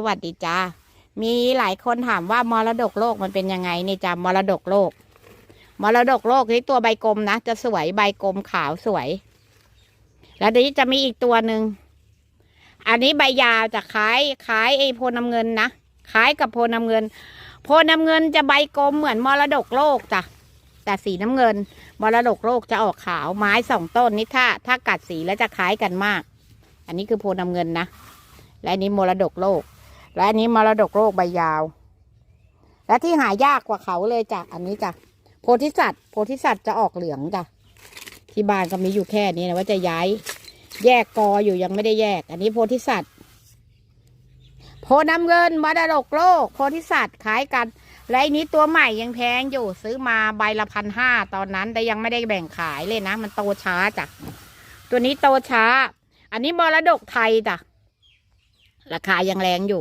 สวัสดีจ้า มีหลายคนถามว่ามรดกโลกมันเป็นยังไงนี่จ้ามรดกโลก มรดกโลกนี่ตัวใบกลมนะ จะสวยใบกลมขาวสวย แล้วเดี๋ยวจะมีอีกตัวหนึ่ง อันนี้ใบยาวจะคล้ายคล้ายไอ้โพน้ำเงินนะคล้ายกับโพน้ำเงิน โพน้ำเงินจะใบกลมเหมือนมรดกโลกจ้ะ แต่สีน้ำเงิน มรดกโลกจะออกขาวไม้สองต้นนี่ถ้า ถ้ากัดสีแล้วจะคล้ายกันมาก อันนี้คือโพน้ำเงินนะ และอันนี้มรดกโลก และอันนี้มรดกโลกใบยาว และที่หายากกว่าเขาเลยจ้ะอันนี้จ้ะโพธิสัตว์โพธิสัตว์จะออกเหลืองจ้ะที่บ้านก็มีอยู่แค่นี้นะว่าจะย้าย แยกกออยู่ยังไม่ได้แยก อันนี้โพธิสัตว์โพน้ำเงินมรดกโลก โพธิสัตว์ขายกัน และอันนี้ตัวใหม่ยังแพงอยู่ซื้อมาใบละพันห้าตอนนั้น แต่ยังไม่ได้แบ่งขายเลยนะ มันโตช้าจ้ะตัวนี้โตช้า อันนี้มรดกไทยจ้ะราคายังแรงอยู่